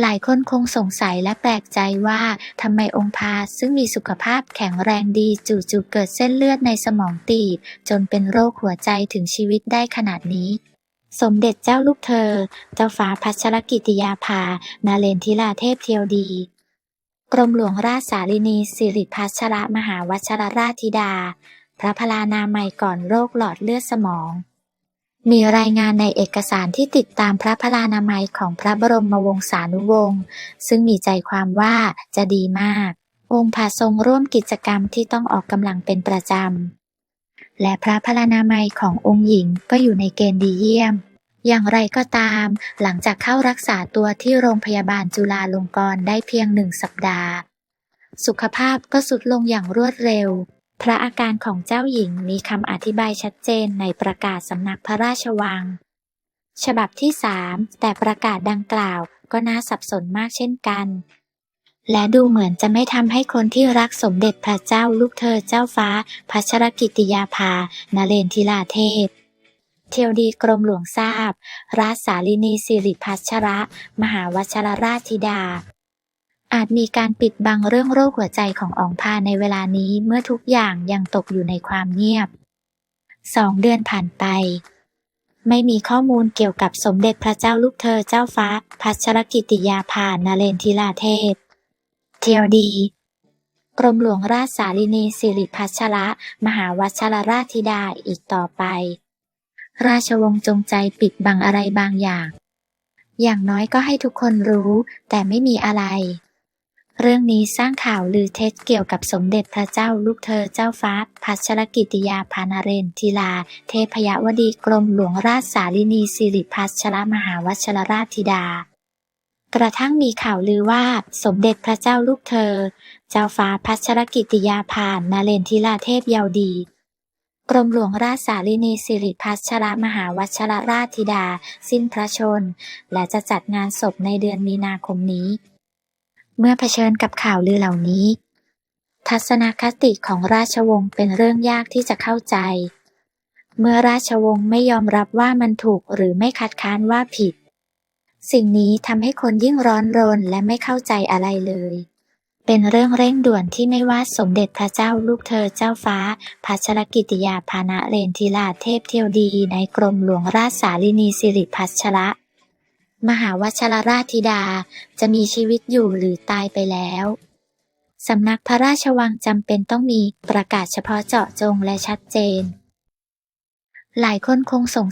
หลายคนคงสงสัยและแปลกใจว่าทำไมองค์พาซึ่งมีสุขภาพแข็งแรงดีจู่ๆเกิดเส้นเลือดในสมองตีบ จนเป็นโรคหัวใจถึงชีวิตได้ขนาดนี้ สมเด็จเจ้าลูกเธอ เจ้าฟ้าพัชรกิติยาภา นาเรนทิลาเทพเทียวดี กรมหลวงราชสารินีสิริพัชรมหาวชรราชธิดา พระพลานามัยก่อนโรคหลอดเลือดสมอง มีรายงานในเอกสารที่ติดตามพระพลานามัยของพระบรมวงศานุวงศ์ซึ่งมีใจความว่าจะดีมาก องค์พระทรงร่วมกิจกรรมที่ต้องออกกำลังเป็นประจำ และพระพลานามัยขององค์หญิงก็อยู่ในเกณฑ์ดีเยี่ยม อย่างไรก็ตาม หลังจากเข้ารักษาตัวที่โรงพยาบาลจุฬาลงกรณ์ได้เพียงหนึ่งสัปดาห์ สุขภาพก็สุดลงอย่างรวดเร็ว พระอาการของเจ้าหญิงมีคำอธิบายชัดเจนในประกาศสำนักพระราชวัง ฉบับที่สามแต่ประกาศดังกล่าวก็น่าสับสนมากเช่นกัน และดูเหมือนจะไม่ทำให้คนที่รักสมเด็จพระเจ้าลูกเธอเจ้าฟ้าพัชรกิติยาภานเรนทิลาเทพ เทียวดีกรมหลวงทราบ ราชสาลินีสิริพัชระ มหาวชรราชธิดา อาจมีการปิดบังเรื่องโรคหัวใจของอองพาในเวลานี้เมื่อทุกอย่างยังตกอยู่ในความเงียบสองเดือนผ่านไป ไม่มีข้อมูลเกี่ยวกับสมเด็จพระเจ้าลูกเธอเจ้าฟ้า พัชรกิติยาภานเรนทิลาเทพ เทียวดี กรมหลวงราชสาลินีสิริพัชระ มหาวชรราชธิดาอีกต่อไป ราชวงศ์จงใจปิดบังอะไรบางอย่าง อย่างน้อยก็ให้ทุกคนรู้แต่ไม่มีอะไร เรื่องนี้สร้างข่าวลือเท็จเกี่ยวกับสมเด็จพระเจ้าลูกเธอเจ้าฟ้า พัชรกิติยาพานาเรนทิลา เทพยวดีกรมหลวงราชสาลินีสิริพัชรมหาวชรราชธิดา กระทั่งมีข่าวลือว่าสมเด็จพระเจ้าลูกเธอ เจ้าฟ้าพัชรกิติยาภานนาเรนทิลาเทพเยาวดีกรมหลวงราชสาลินีสิริพัชรมหาวชรราชธิดา สิ้นพระชน และจะจัดงานศพในเดือนมีนาคมนี้ เมื่อเผชิญกับข่าวลือเหล่านี้ ทัศนคติของราชวงศ์เป็นเรื่องยากที่จะเข้าใจ เมื่อราชวงศ์ไม่ยอมรับว่ามันถูกหรือไม่คัดค้านว่าผิด สิ่งนี้ทำให้คนยิ่งร้อนรนและไม่เข้าใจอะไรเลย เป็นเรื่องเร่งด่วนที่ไม่ว่าสมเด็จพระเจ้าลูกเธอเจ้าฟ้าพัชรกิติยาภานะเรนทิลาเทพเทียวดีในกรมหลวงราชสาลินีสิริพัชระ มหาวชรราชธิดาจะมีชีวิตอยู่หรือตายไปแล้ว สำนักพระราชวังจำเป็นต้องมีประกาศเฉพาะเจาะจงและชัดเจน หลายคนคงสง